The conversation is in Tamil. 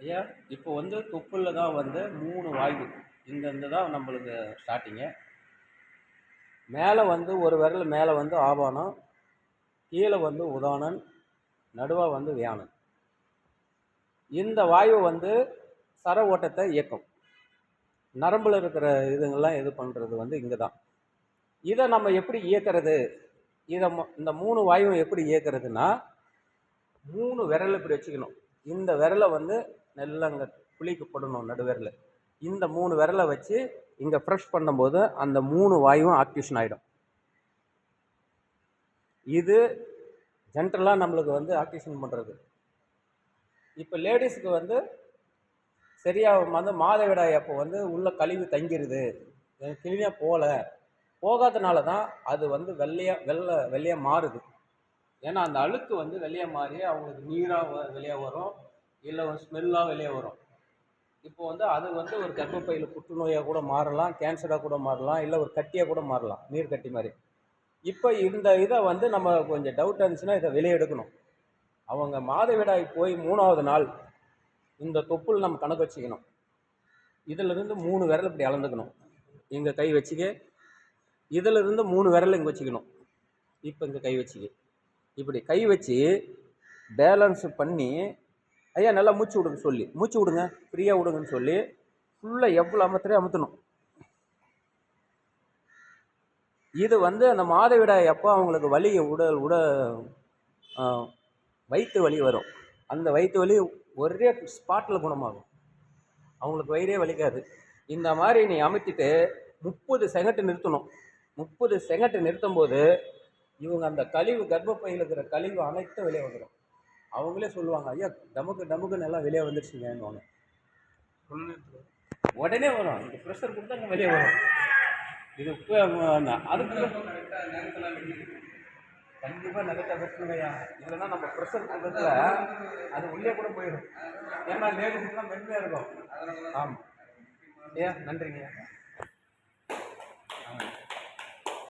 ஐயா இப்போ வந்து தொப்புளில் தான் வந்து மூணு வாய்வு. இங்கேருந்து தான் நம்மளுக்கு ஸ்டார்டிங்கு மேலே வந்து ஒரு விரல் மேலே வந்து ஆபானம். கீழே வந்து உதானன். நடுவாக வந்து வியானன். இந்த வாயு வந்து சர ஓட்டத்தை இயக்கும். நரம்பில் இருக்கிற இதுங்கெல்லாம் இது பண்ணுறது வந்து இங்கே தான். இதை நம்ம எப்படி இயக்கிறது? இதை இந்த மூணு வாயுவை எப்படி இயக்கிறதுனா மூணு விரலை இப்படி வச்சுக்கணும். இந்த விரலை வந்து நல்லா அங்கே குழிக்கு போடணும் நடுவிரல் இந்த மூணு விரலை வச்சு இங்கே ஃப்ரெஷ் பண்ணும்போது அந்த மூணு வாயுவும் ஆக்டிவேஷன் ஆகிடும் இது ஜென்ரலாக நம்மளுக்கு வந்து ஆக்டிவேஷன் பண்ணுறது இப்போ லேடிஸுக்கு வந்து சரியாக வந்து மாதவிடாய் அப்போ வந்து உள்ள கழிவு தங்கிடுது கிளீனாக போகல. போகாதனால தான் அது வந்து வெள்ளையாக வெள்ளை வெள்ளையாக மாறுது. ஏன்னா அந்த அழுக்கு வந்து வெளியே மாறி அவங்களுக்கு நீராக வெளியே வரும். இல்லை ஒரு ஸ்மெல்லாக வெளியே வரும். இப்போ வந்து அது வந்து ஒரு கர்ப்பப்பையில் புற்றுநோயாக கூட மாறலாம் கேன்சராக கூட மாறலாம் இல்லை ஒரு கட்டியாக கூட மாறலாம் நீர் கட்டி மாதிரி. இப்போ இந்த இதை வந்து நம்ம கொஞ்சம் டவுட் இருந்துச்சுன்னா இதை வெளியே எடுக்கணும். அவங்க மாதவிடாய் போய் மூணாவது நாள் இந்த தொப்புள் நம்ம கணக்கு வச்சுக்கணும். இதிலிருந்து மூணு விரல் இப்படி அளந்துக்கணும். இங்கே கை வச்சுக்க. இதிலிருந்து மூணு விரல் இங்கே வச்சுக்கணும். இப்போ இங்கே கை வச்சுக்க. இப்படி கை வச்சு பேலன்ஸ் பண்ணி ஐயா நல்லா மூச்சு விடுங்க சொல்லி. மூச்சு விடுங்க. ஃப்ரீயாக விடுங்கன்னு சொல்லி ஃபுல்லாக எவ்வளோ அமர்த்துறே அமுத்தணும் இது வந்து அந்த மாதவிடாய் அப்போ அவங்களுக்கு வலி உடல் உட வயிற்று வலி வரும். அந்த வயிற்று வலி ஒரே ஸ்பாட்டில் குணமாகும். அவங்களுக்கு வயிறே வலிக்காது. இந்த மாதிரி நீ அமைத்திட்டு முப்பது செகண்ட் நிறுத்தணும். முப்பது செகண்ட் நிறுத்தும் போது இவங்க அந்த கழிவு கர்ப்பப்பையில் இருக்கிற கழிவு அனைத்தும் வெளியே வந்துடும் அவங்களே சொல்லுவாங்க ஐயா டமுக்கு டமுக்குன்னு எல்லாம் வெளியே வந்துருச்சுங்கன்னுவாங்க. உடனே வரும். இந்த ப்ரெஷர் கொடுத்தா அங்கே வெளியே வரும். இது அதுக்கு கண்டிப்பாக நகத்தை வெட்டணுங்கய்யா இல்லைன்னா நம்ம ப்ரெஷர் கொடுக்கறதுல அது உள்ளே கூட போயிடும். ஏன்னா லேடிஸ்லாம் மென்மையாக இருக்கும். ஆமாம் ஐயா நன்றிங்கய்யா.